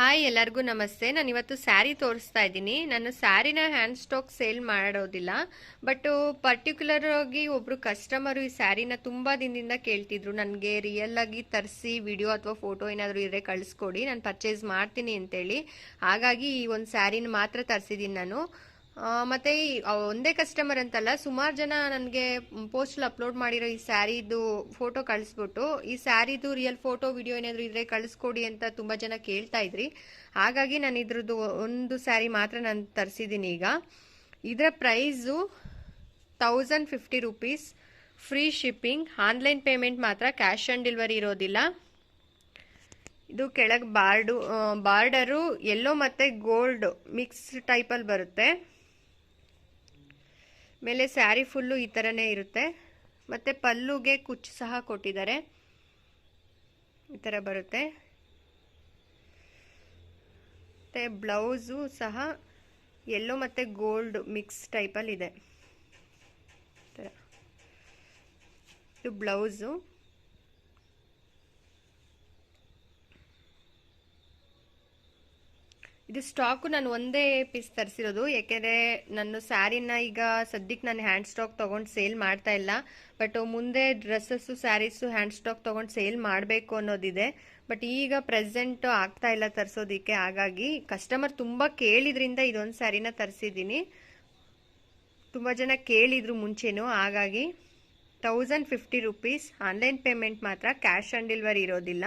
Hi, ಎಲ್ಲರಿಗೂ ನಮಸ್ತೆ. ನಾನು ಇವತ್ತು ಸ್ಯಾರಿ ತೋರಿಸ್ತಾ ಇದ್ದೀನಿ. ನಾನು ಸ್ಯಾರಿನ ಹ್ಯಾಂಡ್ ಸ್ಟಾಕ್ ಸೇಲ್ ಮಾಡೋದಿಲ್ಲ. ಬಟ್ ಪರ್ಟಿಕ್ಯುಲರ್ ಆಗಿ ಒಬ್ರು ಕಸ್ಟಮರು ಈ ಸ್ಯಾರಿನ ತುಂಬ ದಿನದಿಂದ ಕೇಳ್ತಿದ್ರು. ನನಗೆ ರಿಯಲ್ ಆಗಿ ತರಿಸಿ ವಿಡಿಯೋ ಅಥವಾ ಫೋಟೋ ಏನಾದರೂ ಇದ್ರೆ ಕಳಿಸ್ಕೊಡಿ. ನಾನು ಪರ್ಚೇಸ್ ಮಾಡ್ತೀನಿ ಅಂತೇಳಿ. ಹಾಗಾಗಿ ಈ ಒಂದು ಸ್ಯಾರಿನ ಮಾತ್ರ ತರಿಸಿದ್ದೀನಿ ನಾನು. ಮತ್ತೆ ಈ ಒಂದೇ ಕಸ್ಟಮರ್ ಅಂತಲ್ಲ, ಸುಮಾರು ಜನ ನನಗೆ ಪೋಸ್ಟಲ್ಲಿ ಅಪ್ಲೋಡ್ ಮಾಡಿರೋ ಈ ಸ್ಯಾರಿದು ಫೋಟೋ ಕಳಿಸ್ಬಿಟ್ಟು, ಈ ಸ್ಯಾರಿದು ರಿಯಲ್ ಫೋಟೋ ವಿಡಿಯೋ ಏನಾದರೂ ಇದ್ರೆ ಕಳಿಸ್ಕೊಡಿ ಅಂತ ತುಂಬ ಜನ ಕೇಳ್ತಾ ಇದ್ರಿ. ಹಾಗಾಗಿ ನಾನು ಇದ್ರದ್ದು ಒಂದು ಸ್ಯಾರಿ ಮಾತ್ರ ನಾನು ತರಿಸಿದ್ದೀನಿ ಈಗ. ಇದರ price thousand fifty rupees free shipping online payment ಮಾತ್ರ ಕ್ಯಾಶ್ ಆನ್ ಡೆಲಿವರಿ ಇರೋದಿಲ್ಲ. ಇದು ಕೆಳಗೆ ಬಾರ್ಡು ಬಾರ್ಡರು ಎಲ್ಲೋ ಮತ್ತು ಗೋಲ್ಡ್ ಮಿಕ್ಸ್ ಟೈಪಲ್ಲಿ ಬರುತ್ತೆ. ಮೇಲೆ ಸ್ಯಾರಿ ಫುಲ್ಲು ಈ ಥರನೇ ಇರುತ್ತೆ. ಮತ್ತು ಪಲ್ಲುಗೆ ಕುಚ್ಚು ಸಹ ಕೊಟ್ಟಿದ್ದಾರೆ. ಈ ಥರ ಬರುತ್ತೆ. ಮತ್ತು ಬ್ಲೌಸು ಸಹ ಎಲ್ಲೋ ಮತ್ತು ಗೋಲ್ಡ್ ಮಿಕ್ಸ್ ಟೈಪಲ್ಲಿ ಇದೆ ಈ ಥರ ಇದು ಬ್ಲೌಸು. ಇದು ಸ್ಟಾಕು ನಾನು ಒಂದೇ ಪೀಸ್ ತರಿಸಿರೋದು. ಯಾಕೆಂದರೆ ನನ್ನ ಸ್ಯಾರಿನ ಈಗ ಸದ್ಯಕ್ಕೆ ನಾನು ಹ್ಯಾಂಡ್ ಸ್ಟಾಕ್ ತೊಗೊಂಡು ಸೇಲ್ ಮಾಡ್ತಾ ಇಲ್ಲ. ಬಟ್ ಮುಂದೆ ಡ್ರೆಸ್ಸಸ್ಸು ಸ್ಯಾರೀಸು ಹ್ಯಾಂಡ್ ಸ್ಟಾಕ್ ತೊಗೊಂಡು ಸೇಲ್ ಮಾಡಬೇಕು ಅನ್ನೋದಿದೆ. ಬಟ್ ಈಗ ಪ್ರೆಸೆಂಟ್ ಆಗ್ತಾ ಇಲ್ಲ ತರಿಸೋದಕ್ಕೆ. ಹಾಗಾಗಿ ಕಸ್ಟಮರ್ ತುಂಬ ಕೇಳಿದ್ರಿಂದ ಇದೊಂದು ಸ್ಯಾರಿನ ತರಿಸಿದ್ದೀನಿ. ತುಂಬ ಜನ ಕೇಳಿದ್ರು ಮುಂಚೆನೂ. ಹಾಗಾಗಿ thousand fifty rupees online payment ಮಾತ್ರ ಕ್ಯಾಶ್ ಆನ್ ಡೆಲಿವರಿ ಇರೋದಿಲ್ಲ.